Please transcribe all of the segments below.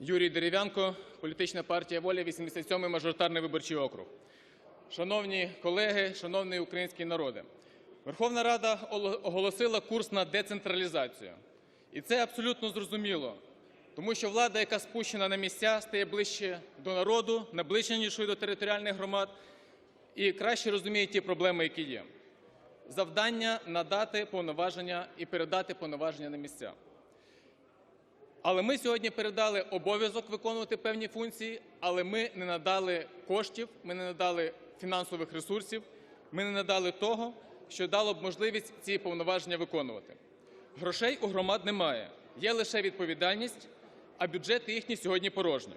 Юрій Дерев'янко, політична партія Воля, 87-й мажоритарний виборчий округ. Шановні колеги, шановний український народе, Верховна Рада оголосила курс на децентралізацію. І це абсолютно зрозуміло, тому що влада, яка спущена на місця, стає ближче до народу, наближенішою до територіальних громад і краще розуміє ті проблеми, які є. Завдання надати повноваження і передати повноваження на місця. Але ми сьогодні передали обов'язок виконувати певні функції, але ми не надали коштів, ми не надали фінансових ресурсів, ми не надали того, що дало б можливість ці повноваження виконувати. Грошей у громад немає, є лише відповідальність, а бюджети їхні сьогодні порожні.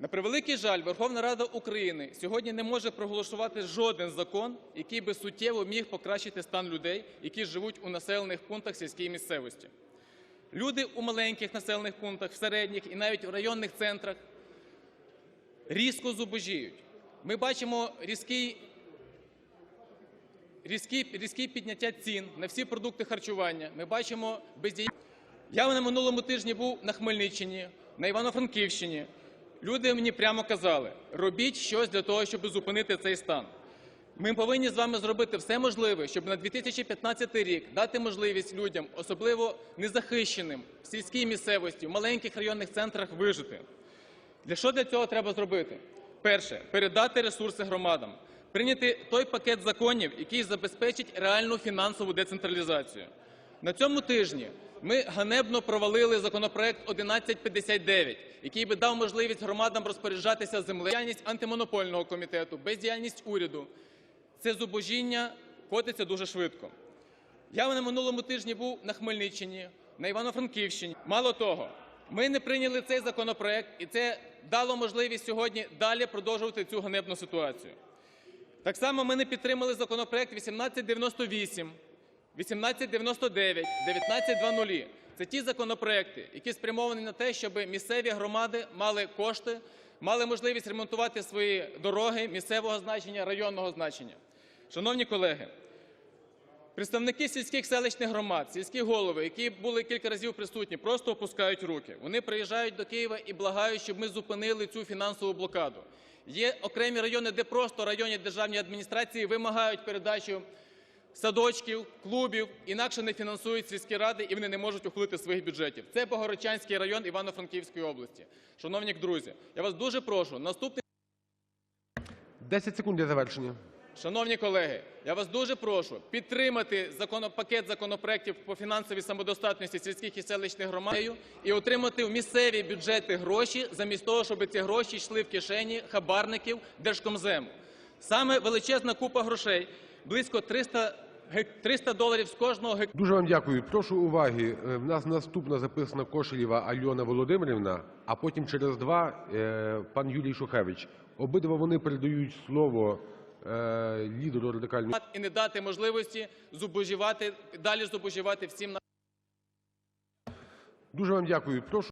На превеликий жаль, Верховна Рада України сьогодні не може проголосувати жоден закон, який би суттєво міг покращити стан людей, які живуть у населених пунктах сільській місцевості. Люди у маленьких населених пунктах, в середніх і навіть в районних центрах різко зубожіють. Ми бачимо різкий, різкий, різкий підняття цін на всі продукти харчування. Ми бачимо бездіяльність. Я на минулому тижні був на Хмельниччині, на Івано-Франківщині. Люди мені прямо казали: робіть щось для того, щоб зупинити цей стан. Ми повинні з вами зробити все можливе, щоб на 2015 рік дати можливість людям, особливо незахищеним в сільській місцевості, в маленьких районних центрах вижити. Для що для цього треба зробити? Перше передати ресурси громадам, прийняти той пакет законів, який забезпечить реальну фінансову децентралізацію. На цьому тижні ми ганебно провалили законопроект 1159, який би дав можливість громадам розпоряджатися землею. Діяльність антимонопольного комітету, бездіяльність уряду. Це зубожіння котиться дуже швидко. Я на минулому тижні був на Хмельниччині, на Івано-Франківщині. Мало того, ми не прийняли цей законопроект, і це дало можливість сьогодні далі продовжувати цю ганебну ситуацію. Так само ми не підтримали законопроект 1898, 1899, 1900. Це ті законопроекти, які спрямовані на те, щоб місцеві громади мали кошти, мали можливість ремонтувати свої дороги місцевого значення, районного значення. Шановні колеги, Представники сільських селищних громад, сільські голови, які були кілька разів присутні, просто опускають руки. Вони приїжджають до Києва і благають, щоб ми зупинили цю фінансову блокаду. Є окремі райони, де просто районні державні адміністрації вимагають передачу садочків, клубів, інакше не фінансують сільські ради і вони не можуть ухилити своїх бюджетів. Це Богородчанський район Івано-Франківської області. Шановні друзі, я вас дуже прошу, наступний 10 секунд для завершення. Шановні колеги, я вас дуже прошу підтримати пакет законопроєктів по фінансовій самодостатності сільських і селищних громад і отримати в місцеві бюджети гроші, замість того, щоб ці гроші йшли в кишені хабарників Держкомзему. Саме величезна купа грошей, близько 300, гек- 300 доларів з кожного гектара. Дуже вам дякую. Прошу уваги. Е, В нас наступна записана Кошелєва Альона Володимирівна, а потім через два е, пан Юрій Шухевич. Обидва вони передають слово лідеру радикальної. і не дати можливості зубожівати, далі зубожівати всім Дуже вам дякую. Прошу.